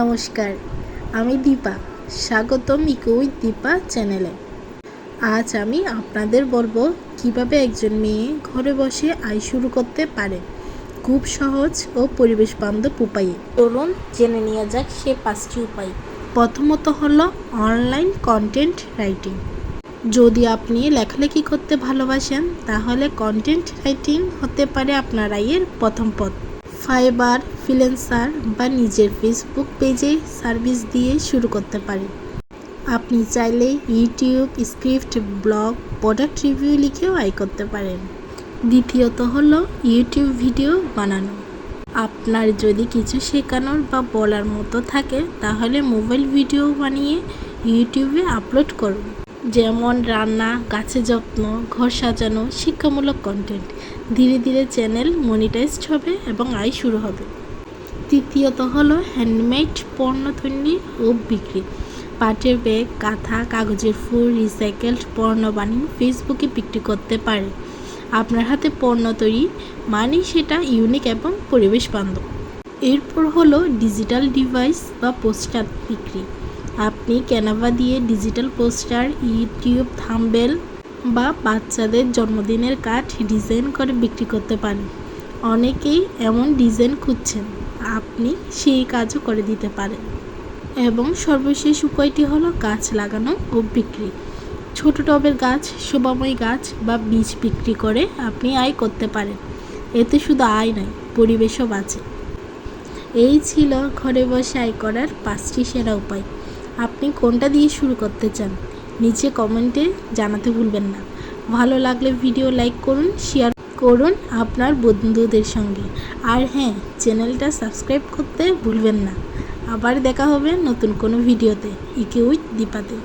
নমস্কার, আমি দীপা। স্বাগতম ইকো উইথ দীপা চ্যানেলে। আজ আমি আপনাদের বলব কীভাবে একজন মেয়ে ঘরে বসে আয় শুরু করতে পারে। খুব সহজ ও পরিবেশ বান্ধব উপায়ে। চলুন জেনে নেওয়া যাক সে পাঁচটি উপায়। প্রথমত হলো অনলাইন কন্টেন্ট রাইটিং। যদি আপনি লেখালেখি করতে ভালোবাসেন, তাহলে কন্টেন্ট রাইটিং হতে পারে আপনার আয়ের প্রথম পথ। ফাইবার ফ্রিল্যান্সার বা নিজের ফেসবুক পেজে সার্ভিস দিয়ে শুরু করতে পারেন। আপনি চাইলে YouTube, script, blog, product review লিখেও আয় করতে পারেন। দ্বিতীয়ত হলো ইউটিউব ভিডিও বানানো। আপনার যদি কিছু শেখানোর বা বলার মতো থাকে, তাহলে মোবাইল ভিডিও বানিয়ে ইউটিউবে আপলোড করুন। যেমন রান্না, গাছে যত্ন, ঘর সাজানো, শিক্ষামূলক কন্টেন্ট ধীরে ধীরে চ্যানেল মনিটাইজড হবে এবং আয় শুরু হবে। তৃতীয়ত হলো হ্যান্ডমেড পণ্য তৈরি ও বিক্রি। পাটের ব্যাগ, কাঁথা, কাগজের ফুল রিসাইকেলড পণ্য বানিয়ে ফেসবুকে বিক্রি করতে পারে। আপনার হাতে পণ্য তৈরি মানে সেটা ইউনিক এবং পরিবেশ বান্ধব। এরপর হলো ডিজিটাল ডিভাইস বা পোস্টার বিক্রি। আপনি ক্যানাভা দিয়ে ডিজিটাল পোস্টার, ইউটিউব, থাম্বেল বা বাচ্চাদের জন্মদিনের কার্ড ডিজাইন করে বিক্রি করতে পারেন। অনেকেই এমন ডিজাইন খুঁজছেন। আপনি সেই কাজও করে দিতে পারেন। এবং সর্বশেষ উপায়টি হলো গাছ লাগানো ও বিক্রি। ছোট টবের গাছ, শোভাময় গাছ বা বীজ বিক্রি করে আপনি আয় করতে পারেন। এতে শুধু আয় নয়, পরিবেশও বাঁচে। এই ছিল ঘরে বসে আয় করার পাঁচটি সেরা উপায়। আপনি কোনটা দিয়ে শুরু করতে চান, নিচে কমেন্টে জানাতে ভুলবেন না। ভালো লাগলে ভিডিও লাইক করুন শেয়ার করুন আপনার বন্ধুদের সঙ্গে। আর হ্যাঁ চ্যানেলটা সাবস্ক্রাইব করতে ভুলবেন না। আবার দেখা হবে নতুন কোনো ভিডিওতে ইকে উইথ দীপাতে।